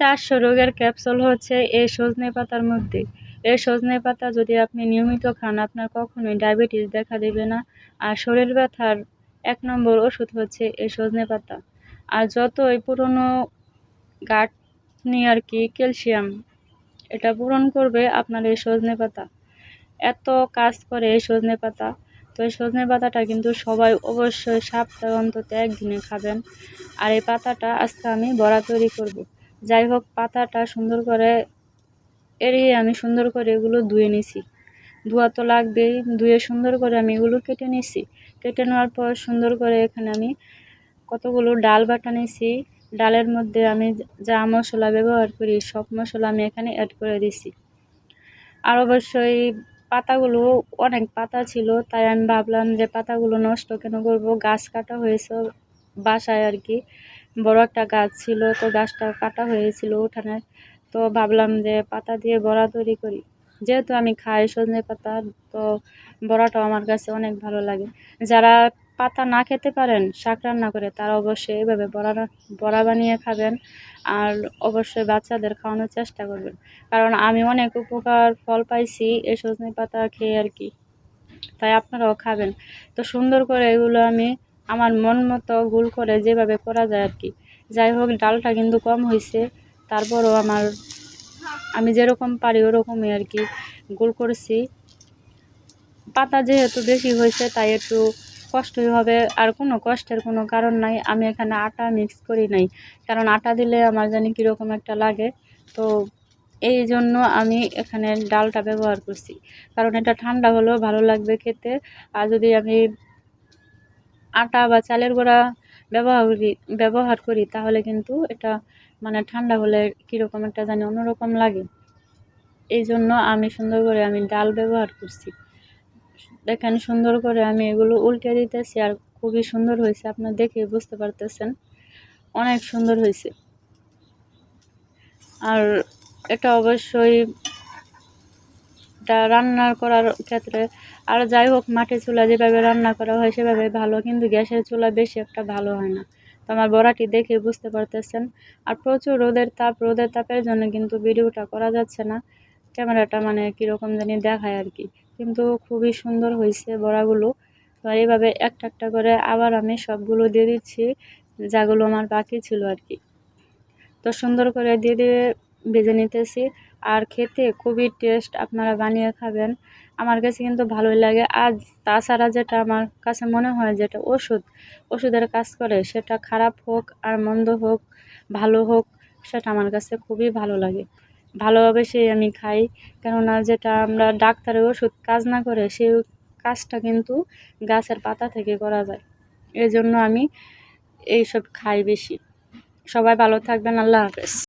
চারশো রোগের ক্যাপসুল হচ্ছে এই সজনে পাতার মধ্যে। এই সজনে পাতা যদি আপনি নিয়মিত খান, আপনার কখনোই ডায়াবেটিস দেখা দেবে না। আর শরীর ব্যথার এক নম্বর ওষুধ হচ্ছে এই সজনে পাতা। আর যতই পুরনো গাট নিয়ে আর কি ক্যালসিয়াম এটা পূরণ করবে আপনার এই সজনে পাতা। এত কাজ করে এই সজনে পাতা। তো এই সজনে পাতাটা কিন্তু সবাই অবশ্যই সপ্তাহে অন্তত একদিনে খাবেন। আর এই পাতাটা আজকে আমি বড়া তৈরি করব। যাই হোক, পাতাটা সুন্দর করে এড়িয়ে আমি সুন্দর করে এগুলো ধুয়ে নিছি। ধোয়া তো লাগবেই, ধুয়ে সুন্দর করে আমি এগুলো কেটে নিছি। কেটে নেওয়ার পর সুন্দর করে এখানে আমি কতগুলো ডাল বাটা নিছি। ডালের মধ্যে আমি যা মশলা ব্যবহার করি, সব মশলা আমি এখানে অ্যাড করে দিছি। আর অবশ্যই পাতাগুলো, অনেক পাতা ছিল, তাই আমি ভাবলাম যে পাতাগুলো নষ্ট কেন করব? গাছ কাটা হয়েছে বাসায় আর কি। বড় একটা গাছ ছিল, তো গাছটা কাটা হয়েছিল উঠানে। তো ভাবলাম যে পাতা দিয়ে বড়া তৈরি করি। যেহেতু আমি খাই সজনে পাতা, তো বড়াটাও আমার কাছে অনেক ভালো লাগে। যারা পাতা না খেতে পারেন, শাক রান্না করে, তারা অবশ্যই এভাবে বড়া বড়া বানিয়ে খাবেন আর অবশ্যই বাচ্চাদের খাওয়ানোর চেষ্টা করবেন। কারণ আমি অনেক উপকার ফল পাইছি এই সজনে পাতা খেয়ে আর কি। তাই আপনারাও খাবেন। তো সুন্দর করে এগুলো আমি আমার মন মতো গুল করে যেভাবে করা যায় আর কি। যাই হোক, ডালটা কিন্তু কম হয়েছে তারপরও আমার, আমি যেরকম পারি ওরকমই আর কি গোল করেছি। পাতা যেহেতু বেশি হয়েছে তাই একটু কষ্টই হবে। আর কোনো কষ্টের কোনো কারণ নাই, আমি এখানে আটা মিক্স করি নাই। কারণ আটা দিলে আমার জানি কীরকম একটা লাগে। তো এই জন্য আমি এখানে ডালটা ব্যবহার করছি। কারণ এটা ঠান্ডা হলেও ভালো লাগবে খেতে। আর যদি আমি আটা বা চালের গুঁড়া ব্যবহার করি ব্যবহার করি, তাহলে কিন্তু এটা মানে ঠান্ডা হলে কীরকম একটা জানি অন্যরকম লাগে। এই জন্য আমি সুন্দর করে আমি ডাল ব্যবহার করছি। দেখেন সুন্দর করে আমি এগুলো উল্টে দিতেছি আর খুবই সুন্দর হয়েছে, আপনার দেখে বুঝতে পারতেছেন। অনেক সুন্দর হয়েছে। আর এটা অবশ্যই এটা রান্না করার ক্ষেত্রে, আর যাই হোক মাটির চুলা যেভাবে রান্না করা হয় সেভাবে ভালো, কিন্তু গ্যাসের চুলা বেশি একটা ভালো হয় না। তো আমার বড়াটি দেখে বুঝতে পারতেছেন। আর প্রচুর রোদের তাপ, রোদের তাপের জন্য কিন্তু ভিডিওটা করা যাচ্ছে না। ক্যামেরাটা মানে কীরকম জানি দেখায় আর কি। কিন্তু খুবই সুন্দর হয়েছে বড়াগুলো। তো এইভাবে একটা একটা করে আবার আমি সবগুলো দিয়ে দিচ্ছি যাগুলো আমার বাকি ছিল আর কি। তো সুন্দর করে দিয়ে দিয়ে ভেজে নিতেছি। আর খেতে খুবই টেস্ট আপনারা বানিয়ে খাবেন। আমার কাছে কিন্তু ভালোই লাগে। আর তাছাড়া যেটা আমার কাছে মনে হয় যেটা ওষুধ, ওষুধের কাজ করে, সেটা খারাপ হোক আর মন্দ হোক, ভালো হোক, সেটা আমার কাছে খুবই ভালো লাগে। ভালোভাবে সেই আমি খাই। কেননা যেটা আমরা ডাক্তারের ওষুধ কাজ না করে, সেই কাজটা কিন্তু গাছের পাতা থেকে করা যায়। এই জন্য আমি এইসব খাই বেশি। সবাই ভালো থাকবেন। আল্লাহ হাফেজ।